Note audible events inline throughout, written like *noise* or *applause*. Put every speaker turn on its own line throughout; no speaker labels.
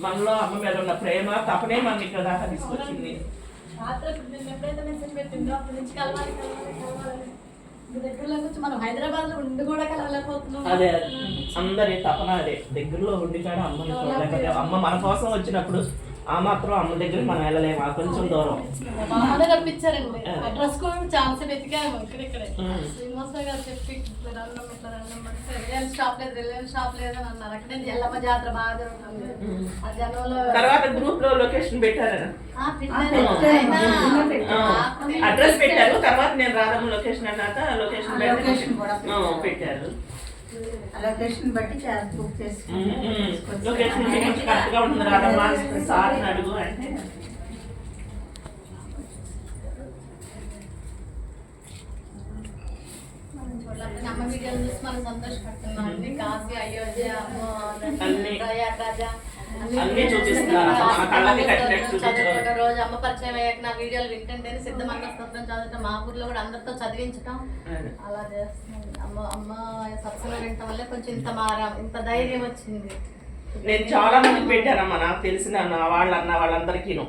మనలో అమ్మ మీద ఉన్న ప్రేమ తపనే మన ఇక్కడ దాకా తీసుకొచ్చింది. అదే అందరి తపన అదే. దగ్గరలో ఉండి కూడా చూడలేకపోతే అమ్మ మన కోసం వచ్చినప్పుడు ఆ మాత్రం అమ్మ దగ్గర మనం వెళ్ళలేము. ఆ కొంచెం దూరం.
మా అమ్మనే రప్పించారండి అడ్రస్ కూడా ఛాన్స్ వెతికాము ఇక్కడిక్కడే
ఉమ్.
శ్రీనివాసరావు గారు చెప్పి ఇట్లా అంటే రిలయన్స్ షాప్ లేదు రిలయన్స్ షాప్ లేదు అని అన్నారు. అక్కడే ఎల్లమ్మ జాతర బాగా జరుగుతుంది. ఆ జనంలో
తర్వాత గ్రూప్లో లొకేషన్ పెట్టారు. అడ్రస్ పెట్టారు. తర్వాత నేను రాధమ్మ లొకేషన్ అన్నాక లొకేషన్ పెట్టారు.
లొకేషన్ బట్టి చేసి బుక్ చేసి
లొకేషన్ కొంచెం కరెక్ట్గా ఉంటుంది రాధమ్మ సార్ అడుగు అంటే.
అమ్మ వీడియోలు చూసి మనం సంతోషపడుతున్నాం. అండి కాశీ అయోధ్య అమ్మో,
అన్ని.
ప్రయాగ్రాజ
అన్ని కళ్ళకి కట్టినట్టు చూపించడం.
చదువుకున్న రోజు అమ్మ పరిచయం అయ్యాక నా వీడియోలు వింటుంటేనే సిద్ధమంగ స్తోత్రం చదవటం మా ఊర్లో కూడా అందరితో చదివించటం అలా చేస్తున్నాం అమ్మ అమ్మ సత్సంగం వినటం వల్ల కొంచెం ఇంత మారాం ఇంత ధైర్యం వచ్చింది.
నేను చాలా మందికి పెట్టానమ్మా నాకు తెలిసిన వాళ్ళు అన్న వాళ్ళందరికీను.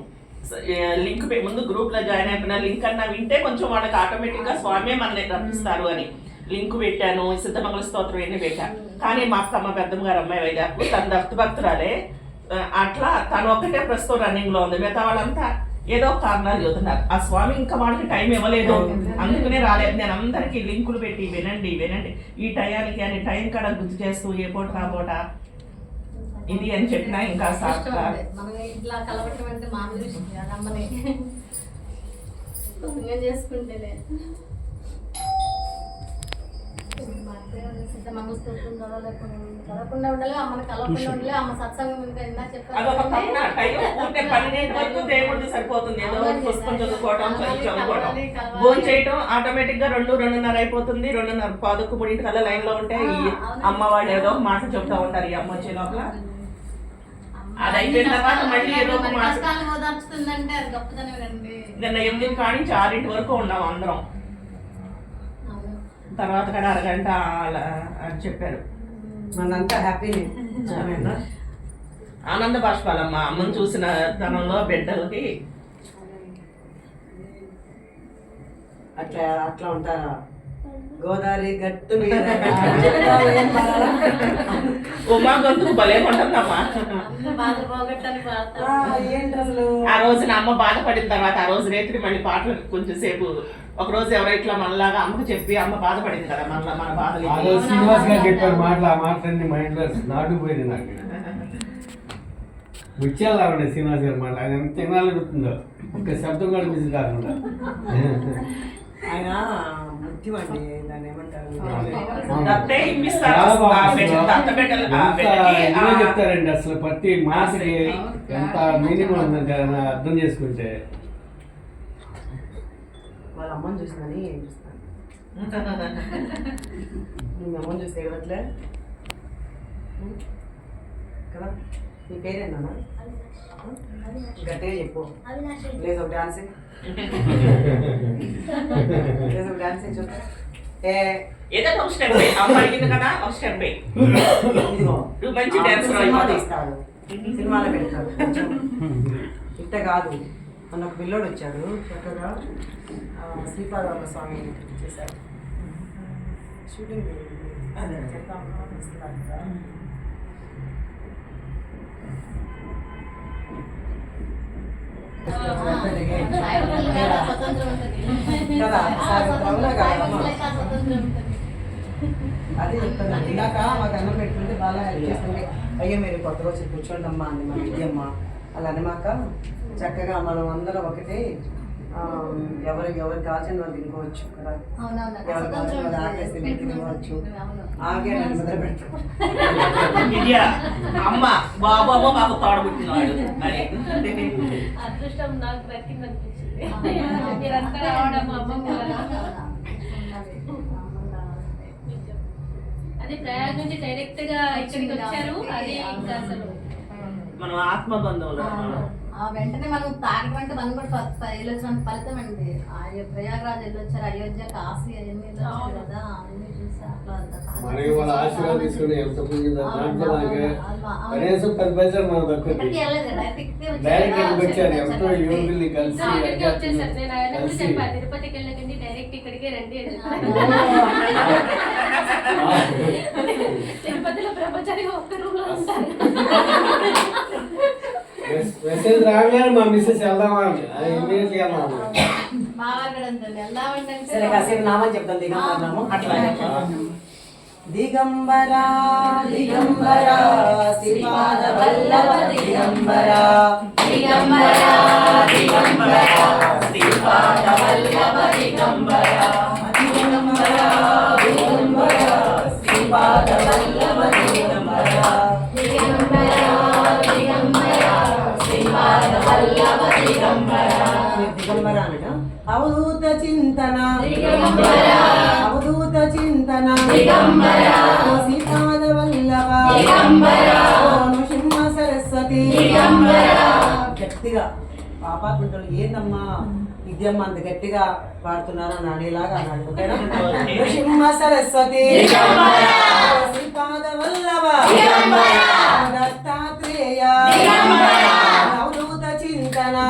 లింక్ ముందు గ్రూప్లో జాయిన్ అయిపోయిన లింక్ అన్నా వింటే కొంచెం వాళ్ళకి ఆటోమేటిక్గా స్వామి మనల్ని రప్పిస్తారు అని. లింక్ పెట్టాను సిద్ధమంగళ స్తోత్రం ఎన్ని పెట్టాను కానీ మా అక్కమ్మ పెద్దమ్మ గారు అమ్మాయి వైజాగ్ తన దత్తు భక్తురాలే. అట్లా తను ఒక్కటే ప్రస్తుతం రన్నింగ్లో ఉంది. మిగతా వాళ్ళంతా ఏదో కారణాలు చెబుతున్నారు. ఆ స్వామి ఇంకా వాళ్ళకి టైం ఇవ్వలేదు. అందుకనే రాలేదు. నేను అందరికీ లింకులు పెట్టి వినండి వినండి. ఈ టయానికి అని టైం కాడ గుర్తు చేస్తూ ఏ పూట ఆ పూట ఇది అని చెప్పినా ఇంకా సాక్షాత్
ఉంది. మనం ఇట్లా కలవటం అంటే మామూలు విషయం కాదు అమ్మని పుణ్యం చేసుకుంటేనే సిద్ధమంగ స్తోత్రం చదవలేకుండా చదవకుండా ఉండాలి అమ్మని కలవకుండా ఉండాలి అమ్మ సత్సంగం చెప్పారు
సరిపోతుంది. ఏదో పుస్తకం భోజనం ఆటోమేటిక్గా రెండు రెండున్నర అయిపోతుంది. రెండున్నర పాదకు మూడింటి కల్లా లైన్లో ఉంటే ఈ అమ్మ వాళ్ళు ఏదో ఒక మాట చెప్తా ఉంటారు ఈ అమ్మ వచ్చే లోపల. అది అయిపోయిన తర్వాత మళ్ళీ ఏదో ఒక మాట. ఎనిమిది కానించి ఆరింటి వరకు ఉన్నాం అందరం. తర్వాత కూడా అరగంట అలా అని చెప్పారు.
మనంతా హ్యాపీ
ఆనంద బాష్పాలమ్మ అమ్మను చూసిన తనంలో బిడ్డలకి
అట్లా అట్లా ఉంటారా? గోదావరి గట్టు మీద
ఉమా గొంతుకు భలే ఉంటుందమ్మా
ఆ
రోజున అమ్మ బాధపడిన తర్వాత ఆ రోజు రేత్రి మళ్ళీ పాటలు కొంచెం సేపు ఒక రోజు ఎవరో ఇట్లా మనలాగా అమ్మకు చెప్పి అమ్మ బాధపడింది కదా మన మన బాధలు
శ్రీనివాస్ గారు చెప్పారు మాటలు ఆ మాటలన్నీ మైండ్లో నాటుకుపోయింది నాకు. ముత్యాలు ఉండే శ్రీనివాస్ గారి మాట ఆయన ఎంత తినాలనుకుంటుందో ఒక్క శబ్దం కూడా మిస్ కాకుండా.
ఆయన ముత్యం అండి దాన్ని ఏమంటారు?
చెప్తారండి అసలు ప్రతి మాటకి ఎంత మీనింగ్ ఉందంటే ఆయన అర్థం చేసుకుంటే.
వాళ్ళ అమ్మని చూసినని ఏం చూస్తాను. *laughs* మీ అమ్మని చూస్తే ఏడవట్లే ఉం? కదా? నీ పేరేనా గట్టిగా చెప్పు. లేదు ఒక డాన్స్ లేదు ఒక డాన్స్ చూద్దాం ఏ
ఏదో ఒక స్టెప్ అమ్మ అడిగింది కదా ఒక స్టెప్
ఇదిగో
నువ్వు మంచి
ఆ,
dancer
సినిమా
అయిపోతావు.
తీస్తాడు. సినిమాలో పెడతాడు. కొంచెం. ఇట్ట కాదు. మొన్న ఒక పిల్లోడు వచ్చాడు చక్కగా ఆ, శ్రీపాదరామ స్వామి చేశాడు షూటింగ్ కదా. అదే చెప్తాను ఇందాక మాకు అన్నం పెట్టుకుంటే బాగా హెల్ప్ చేస్తుంది అయ్యో మీరు కొత్తగా వచ్చి కూర్చోండి అమ్మా అంది మా విద్యమ్మ అలా అనమాక చక్కగా మనం అందరం ఒకటే ఎవరు ఎవరు కాల్చిన వాళ్ళు తినుకోవచ్చు కదా.
అవునవును
ఎవరు
స్వతంత్రం
కాల్చిన వాళ్ళు
ఉంటుంది.
ఆకేసి తినుకోవచ్చు
అవును.
ఆగే నన్ను ముద్ర పెట్టు
విద్య అమ్మ మాకు తోడబుట్టినవాడు
అదృష్టం నాకు. *laughs* అది ప్రయాగ్ నుంచి డైరెక్ట్గా ఇక్కడికి వచ్చారు. అది ఇంకా అసలు
మనం ఆత్మ
వెంటనే మనం తాగమంటే మనం కూడా వెళ్ళొచ్చిన. ఫలితం అండి ప్రయాగరాజ్ వెళ్ళొచ్చారు. అయోధ్య కాశీ అవన్నీ వెళ్ళొచ్చారు కదా అవన్నీ చూసి
తిరుపతికి వెళ్ళకండి డైరెక్ట్ ఇక్కడికే రండి తిరుపతిలో ప్రపంచానికి ఒక్క రూమ్లో ఉంటారు. *laughs*
మెసేజ్ రాగానే మా మిస్సెస్ వెళ్దామా అని
ఇమీడియట్గా
సరే కాసేపు నామని చెప్తాను దిగంబరము
అట్లా
దిగంబరా దిగంబరా శ్రీపాద వల్లవ దిగంబరా.
దిగంబరా
దిగంబరా శ్రీపాద వల్లవ దిగంబరా.
దిగంబరా దిగంబరా శ్రీపాద వల్లభ అవధూత చింతన. అవధూత చింతన. సీతాద వల్లభ. నృసింహ సరస్వతి. గట్టిగా. పాపాత్మంతులు ఏందమ్మా? విద్యమ్మ అంత గట్టిగా పాడుతున్నారు నానేలాగా అన్నాడు. ఓకేనా? నృసింహ సరస్వతి. సీతాద వల్లభ. దత్తాత్రేయ.
నందన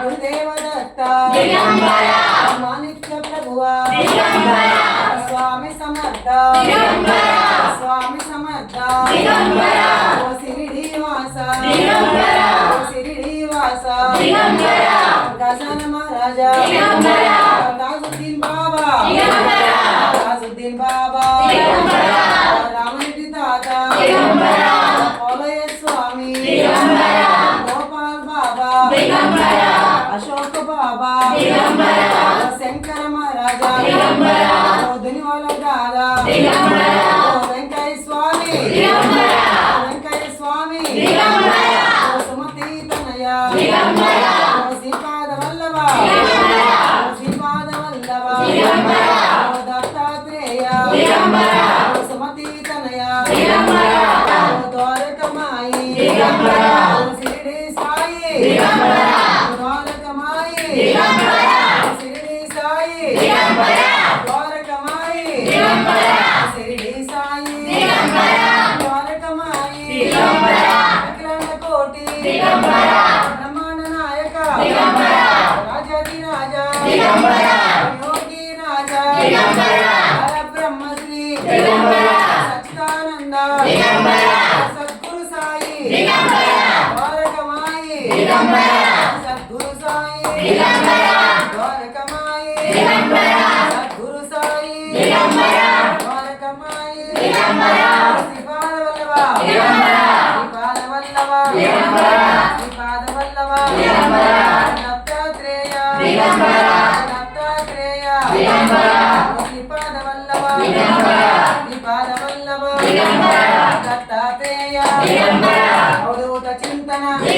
గురుదేవ దత్త మాణిక్య ప్రభువా స్వామి సమర్థ స్వామి సమర్థ ఓ సిరిడి వాస ఓ సిరిడి వాస గజాన మహారాజా తాజుద్దీన్ బాబా బాబా రామరెడ్డి తాత అశోక బాబా శంకర మహారాజా ధనివాల
రాధా
Bye.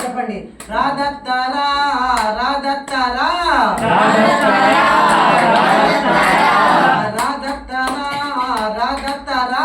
చెప్పండి.
రాధత్తారా రాధత్తారా రాధత్తారా రాధత్తారా రాధత్తారా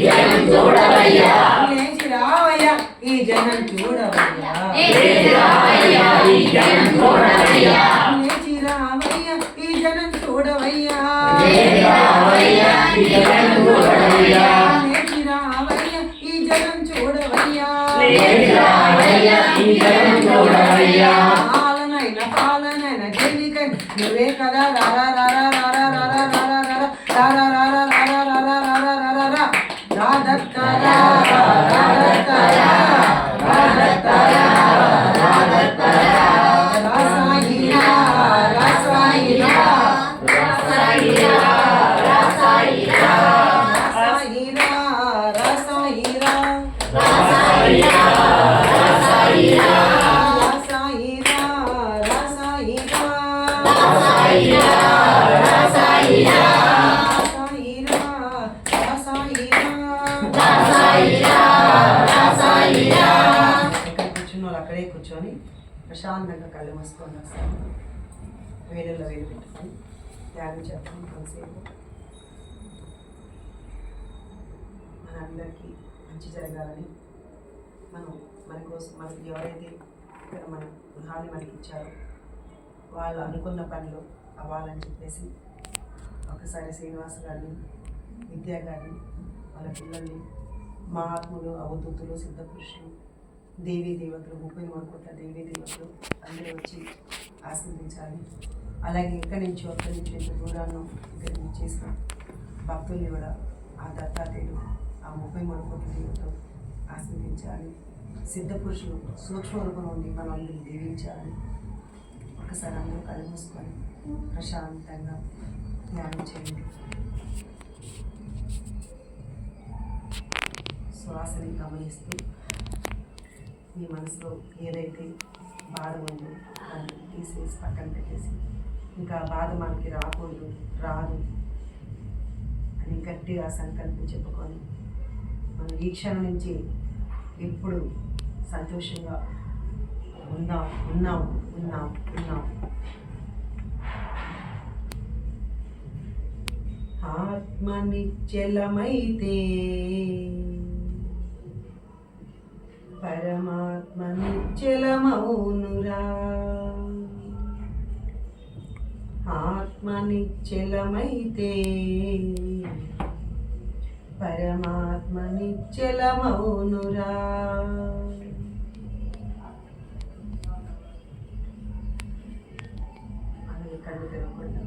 జనం చూడవయ్యా లేచి రావయ్యా ఈ జనం చూడవయ్యా. లేచి రావయ్యా ఈ జనం చూడవయ్యా లేచి రావయ్యా ఈ జనం చూడవయ్యా లేచి రావయ్యా ఈ జనం చూడవయ్యా లేచి రావయ్యా ఈ జనం చూడవయ్యా లేచి రావయ్యా ఈ జనం చూడవయ్యా. గృహాన్ని మనకి ఇచ్చారు. వాళ్ళు అనుకున్న పనులు అవ్వాలని చెప్పేసి ఒకసారి శ్రీనివాస గారిని విద్యా గారిని వాళ్ళ పిల్లల్ని మహాత్ములు అవధూతులు సిద్ధపురుషులు దేవీ దేవతలు ముప్పై మూడు కోట్ల దేవీ దేవతలు అందరూ వచ్చి ఆశీర్వదించాలి. అలాగే ఎక్కడి నుంచి అక్కడి నుంచి ఎంత దూరాన్ని ఇక్కడి నుంచి చేసిన భక్తుల్ని కూడా ఆ దత్తాత్రేయుడు ఆ ముప్పై మూడు కోట్ల దేవతలు ఆశీర్వదించాలి. సిద్ధపురుషులు సూక్ష్మ రూపం మనల్ని దీవించాలని ఒకసారి అందరూ కళ్ళు మూసుకొని ప్రశాంతంగా ధ్యానం చేయండి. శ్వాసని గమనిస్తూ మీ మనసులో ఏదైతే బాధ ఉందో దాన్ని తీసేసి పక్కన పెట్టేసి ఇంకా బాధ మనకి రాకూడదు రాదు అని గట్టిగా సంకల్పం చెప్పుకొని మనం ఈ క్షణం నుంచి ఎప్పుడు సంతోషంగా ఉందాం ఉన్నాం ఉన్నాం ఉన్నాం. ఆత్మ నిశ్చలమైతే పరమాత్మ నిశ్చలమౌనురా ఆత్మ నిశ్చలమైతే పరమాత్మ నిశ్చలమౌనురా కళ్ళు తెరవకుండా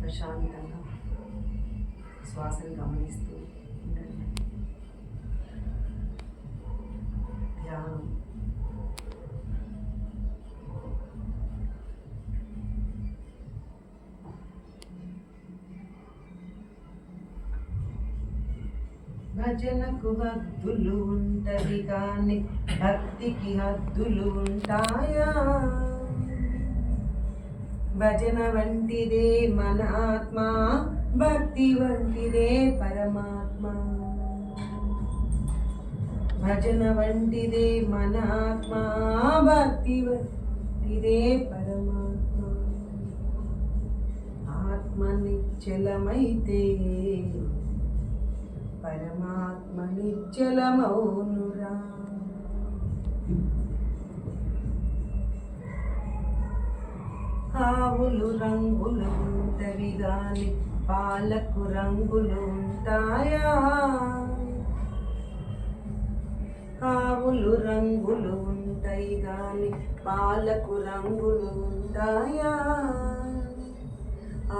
ప్రశాంతంగా శ్వాసను గమనిస్తూ ఉండండి. ధ్యానం. భజనకు హద్దులు ఉంటది కానీ భక్తికి హద్దులు ఉంటాయా? భజన వంటిదే మన ఆత్మ భక్తి వంటిదే పరమాత్మ. భజన వంటిదే మన ఆత్మ భక్తి వంటిదే పరమాత్మ. ఆత్మ నిశ్చలమైతే పరమాత్మ నిశ్చల నిశ్చలమౌనురా ఆవులు రంగులు ఉంటవి గాని పాలకు రంగులు ఉంటాయా ఆవులు రంగులు ఉంటాయి గాని పాలకు రంగులు ఉంటాయా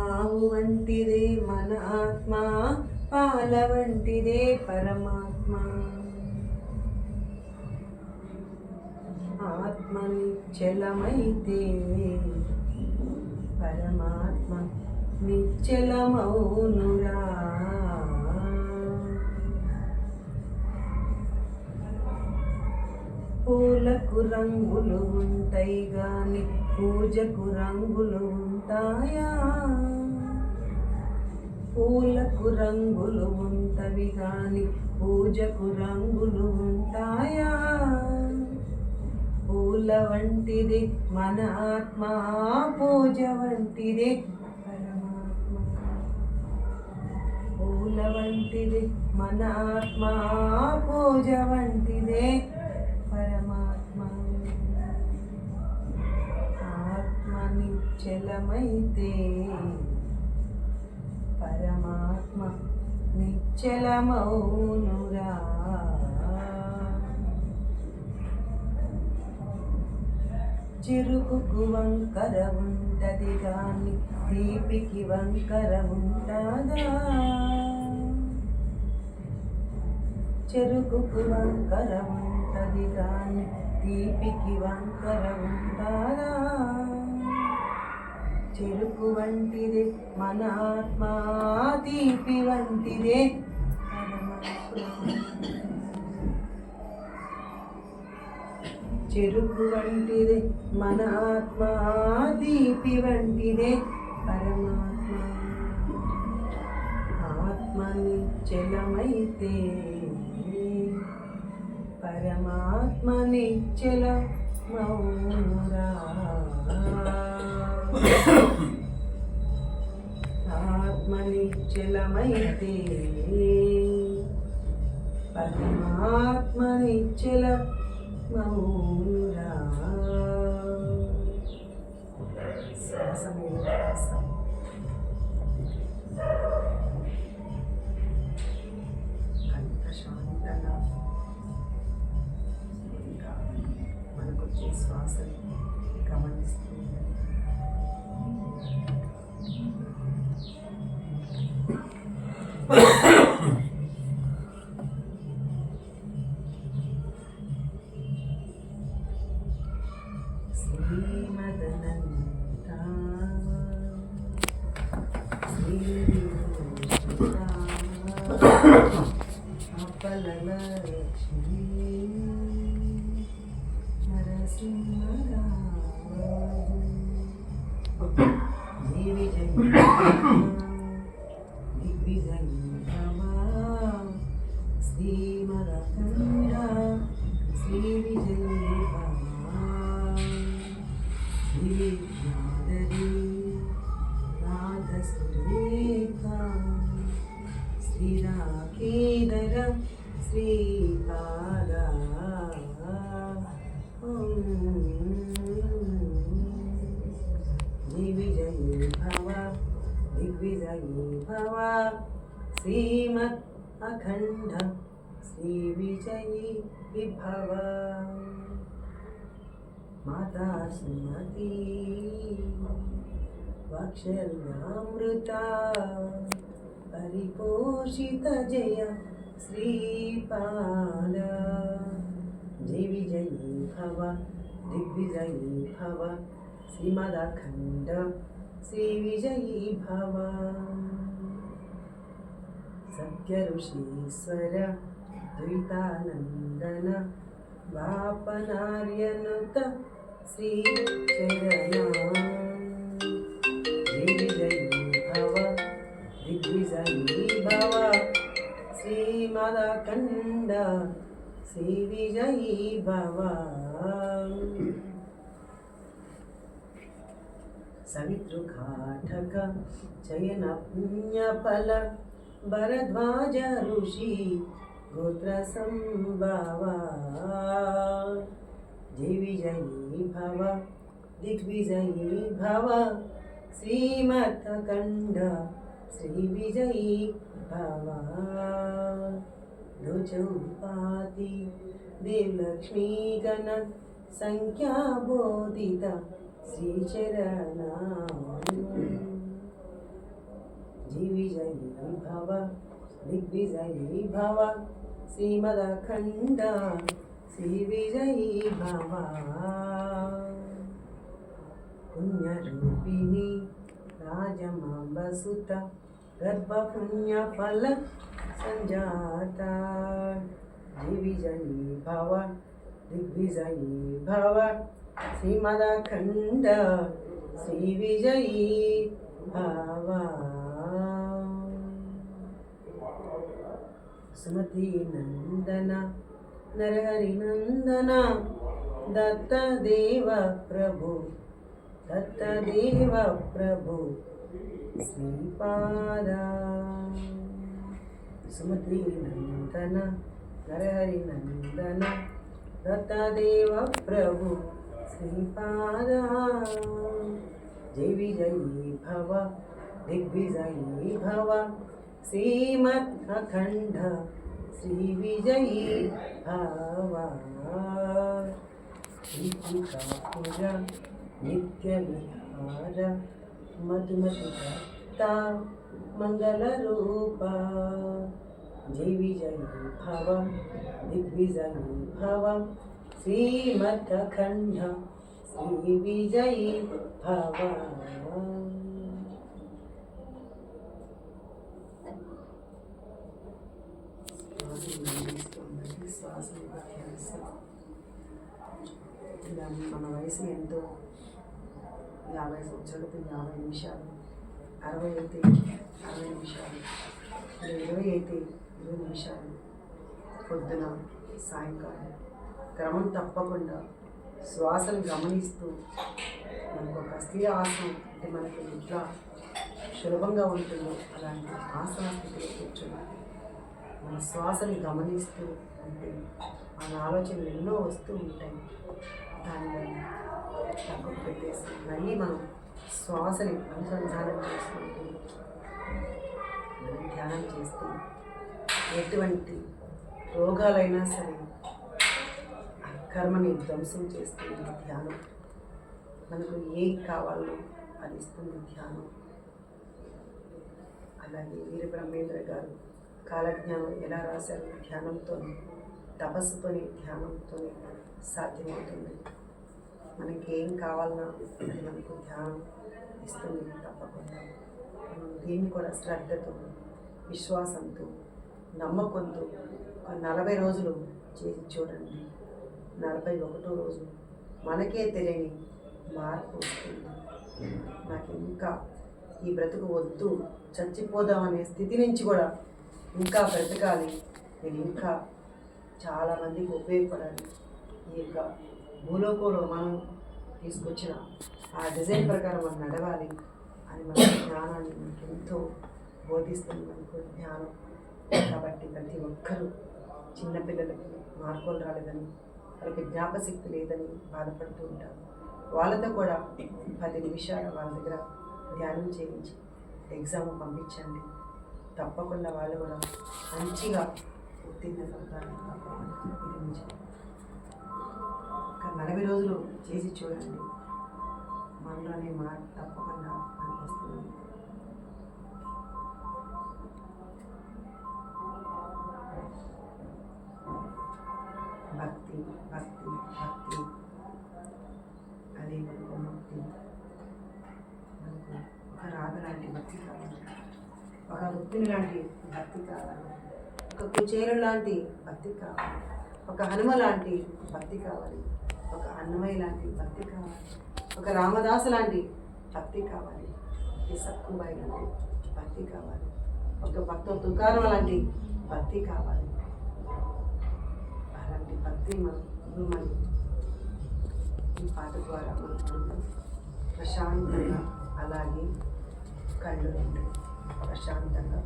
ఆవు వంటిదే మన ఆత్మ పాల వంటిదే పరమాత్మ. ఆత్మ నిశ్చలమైతే పరమాత్మ నిశ్చలమౌనురా. పూలకు రంగులు ఉంటాయి గాని పూజకు రంగులు ఉంటాయా? పూలకు రంగులు ఉంటవి కాని పూజకు రంగులు ఉంటాయా? పూల వంటిది మన ఆత్మ పూజ వంటిది పరమాత్మ. పూల వంటిది మన ఆత్మ పూజ వంటిదే పరమాత్మ. ఆత్మ నిశ్చలమైతే పరమాత్మ నిశ్చలమౌనురా. చెరుకుకు వంకర ఉంటది గాని తీపికి వంకర ఉంటదా? చెరుకుకు వంకర ఉంటది గాని తీపికి వంకర ఉంటదా? చెరుకు వంటిదే మన ఆత్మ తీపి వంటిదే. చెరుకు వంటిదే మన ఆత్మ దీపి వంటిదే. పరమాత్మ ఆత్మ నిశ్చలమైతే పరమాత్మ నిశ్చల మౌరా ఆత్మ నిశ్చలమైతే పరమాత్మ నిశ్చల మౌనురా శ్వాస మీద శ్వాస అంత శాంతంగా ఇంకా మనకు వచ్చే శ్వాసని గమనిస్తూ *coughs* *coughs* Ugh. విజయీ విభవ మాతా సుమతి వాత్సల్యామృత పరిపోషిత జయ శ్రీపాద జై విజయీ భవ దిగ్విజయీ భవ శ్రీమదఖండ శ్రీ విజయీ భవ సత్య ఋషీశ్వర ద్వైతానందన వాపనార్యనుత శ్రీ చరణ దిగ్విజయీ భవ దిగ్విజయీ భవ శ్రీమదఖండ శ్రీ విజయీ భవ సవితృఘాటక చయన పుణ్యఫల భరద్వాజ ఋషి గోత్ర సంభవ జై విజయీ భవ దిగ్విజయీ భవ శ్రీమతకండ శ్రీ విజయీ భవ ధ్వజౌపాతి శ్రీమదఖండ శ్రీ విజయీ భవ. పుణ్యరూపిణి రాజమాంబసుత గర్భపుణ్యఫల సంజాత. దివిజయీ భవ దిగ్విజయీ భవ. శ్రీమదఖండ శ్రీ విజయీ భవ. సుమతి నందన నరహరి నందన దత్తదేవ ప్రభు దత్తదేవ ప్రభు శ్రీపాద సుమతి నందన నరహరి నందన దత్తదేవ ప్రభు శ్రీపాద జై విజయీ భవ దిగ్విజయీ భవ శ్రీమద్ అఖండ శ్రీ విజయీ భవ నిత్య విహార మధుమతి దత్త మంగళ రూప జై విజయీ భవ దిగ్విజయీ భవ శ్రీమద్ అఖండ శ్రీ విజయీ భవ. మన వయసు ఎంతో యాభై సంవత్సరాలకు యాభై నిమిషాలు. అరవై అయితే అరవై నిమిషాలు ఇరవై అయితే ఇరవై నిమిషాలు పొద్దున సాయంకాలం క్రమం తప్పకుండా శ్వాసను గమనిస్తూ మనకు ఒక స్థిర ఆసనం అంటే మనకి ఎట్లా సులభంగా ఉంటుందో అలాంటి ఆసన స్థితిలో కూర్చున్నాను ఆ శ్వాసని గమనిస్తూ ఉంటే మన ఆలోచనలు ఎన్నో వస్తూ ఉంటాయి. దాన్ని పక్కకు పెట్టేసి మళ్ళీ మనం శ్వాసని అనుసంధానం చేసుకుంటూ మనం ధ్యానం చేస్తూ ఎటువంటి రోగాలైనా సరే కర్మని ధ్వంసం చేస్తుంది ధ్యానం మనకు ఏది కావాలో అది ఇస్తుంది ధ్యానం. అలాగే వీర బ్రహ్మేంద్ర గారు కాలజ్ఞానం ఎలా రాశారు? ధ్యానంతో తపస్సుతోనే ధ్యానంతోనే సాధ్యమవుతుంది. మనకి ఏం కావాలన్నా అది మనకు ధ్యానం ఇస్తుంది తప్పకుండా. మనం దీన్ని కూడా శ్రద్ధతో విశ్వాసంతో నమ్మకంతో ఒక నలభై రోజులు చేసి చూడండి. నలభై ఒకటో రోజు మనకే తెలియని మార్పు వస్తుంది. నాకు ఇంకా ఈ బ్రతుకు వద్దు చచ్చిపోదాం అనే స్థితి నుంచి కూడా ఇంకా బ్రతకాలి నేను ఇంకా చాలామందికి ఉపయోగపడాలి. ఈ యొక్క భూలోకంలో మనం తీసుకొచ్చిన ఆ డిజైన్ ప్రకారం మనం నడవాలి అని మన జ్ఞానాన్ని మనకి ఎంతో బోధిస్తుంది మనకు జ్ఞానం. కాబట్టి ప్రతి ఒక్కరూ చిన్నపిల్లలకి మార్పులు రాలేదని వాళ్ళకి జ్ఞాపశక్తి లేదని బాధపడుతూ ఉంటారు. వాళ్ళతో కూడా పది నిమిషాలు వాళ్ళ దగ్గర ధ్యానం చేయించి ఎగ్జామ్ పంపించండి. తప్పకుండా వాళ్ళు కూడా మంచిగా ఉత్తీర్ణత అవుతారు నలభై రోజులు చేసి చూడండి. మనలోనే మార్పు తప్పకుండా ఒక లాంటి భక్తి కావాలి. ఒక కుచేరు లాంటి భక్తి కావాలి. ఒక హనుమ లాంటి భక్తి కావాలి. ఒక అన్నమయ్య లాంటి భక్తి కావాలి. ఒక రామదాసు లాంటి భక్తి కావాలి. సక్కుబాయి లాంటి భక్తి కావాలి. ఒక భక్త తుకారం లాంటి భక్తి కావాలి. అలాంటి భక్తి మనం ఈ పాట ద్వారా మనం ప్రశాంతంగా అలాగే కళ్ళు ఉంటుంది ప్రశాంతంగా.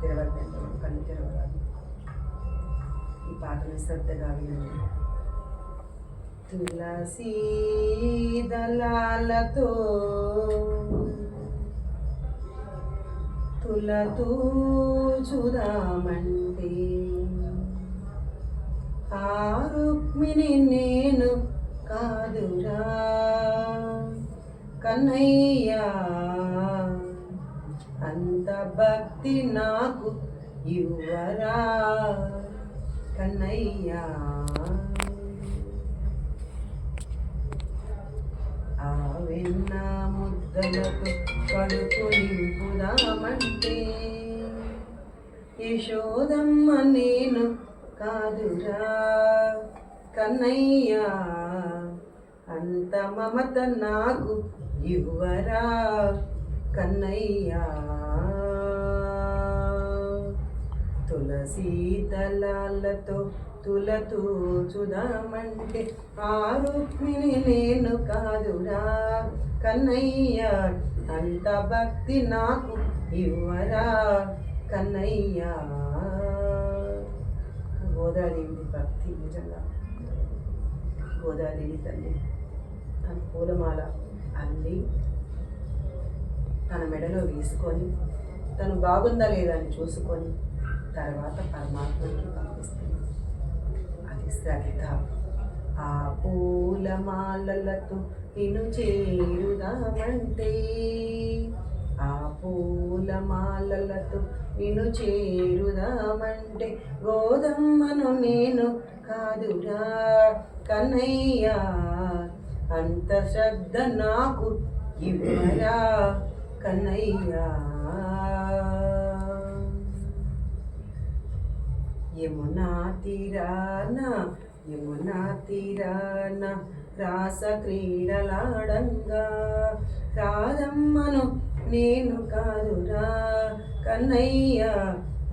తెరవద్దండి కళ్ళు తెరవరాదు. ఈ పాటను శ్రద్ధగా వినండి తులసీ దళాలతో తులతూ చూదామంటే ఆ రుక్మిణి నేను కాదురా. కన్నయ్యా అంత భక్తి నాకు ఇవ్వరా. కన్నయ్యా ఆ వెన్న ముద్దలకు కడుపు నింపుదామంటే యశోదమ్మ నేను కాదురా. కన్నయ్యా అంత మమత నాకు ఇవ్వరా కన్నయ్యా. తులసీ దళాలతో తులతూ చూదామంటే ఆ రుక్మిణి నేను కాదురా కన్నయ్య. అంత భక్తి నాకు ఇవ్వరా కన్నయ్య. గోదాదేవి భక్తి నిజంగా. గోదాదేవి తల్లి. తన పూలమాల అల్లి తన మెడలో వేసుకొని తను బాగుందా లేదా అని చూసుకొని తర్వాత పరమాత్మకి పంపిస్తుంది. అది శ్రద్ధ. ఆ పూలమాలలతో నిన్ను చేరుదామంటే ఆ పూలమాలలతో నిన్ను చేరుదామంటే గోదమ్మను నేను కాదురా కన్నయ్య. అంత శ్రద్ధ నాకు ఇవ్వరా కన్నయ్యా. యమునా తీరాన యమునా తీరాన రాస క్రీడలాడంగా. రాధమ్మను నేను కాదురా కన్నయ్య.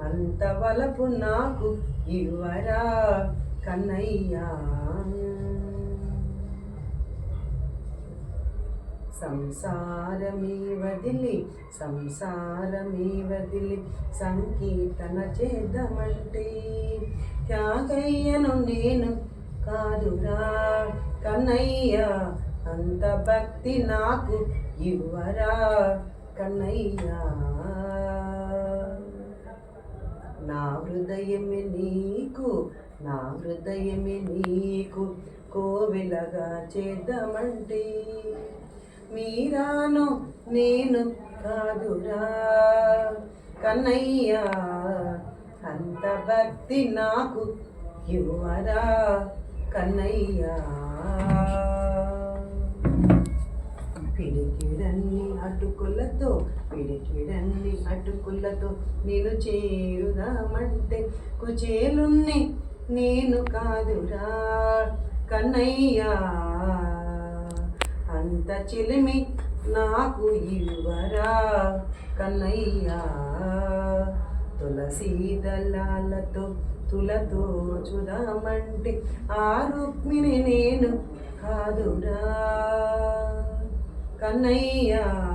అంత వలపు నాకు ఇవ్వరా కన్నయ్యా. సంసారమే వదిలి సంసారమే వదిలి సంకీర్తన చేద్దామంటే. త్యాగయ్యను నేను కాదురా కన్నయ్య అంత భక్తి నాకు ఇవ్వరా కన్నయ్య. నా హృదయమే నీకు నా హృదయమే నీకు కోవెలగా చేద్దామంటే. మీరాను నేను కాదురా. కన్నయ్యా అంత భక్తి నాకు ఇవ్వరా కన్నయ్యా. పిడికిడన్ని అటుకులతో పిడికిడన్ని అటుకులతో నేను చేరుదామంటే కుచేలున్ని నేను కాదురా. కన్నయ్యా అంత చిలిమి నాకు ఇవ్వరా కన్నయ్యా. తులసీ దళాలతో తులతో చూదామంటే ఆ రుక్మిణి నేను కాదురా. కన్నయ్యా.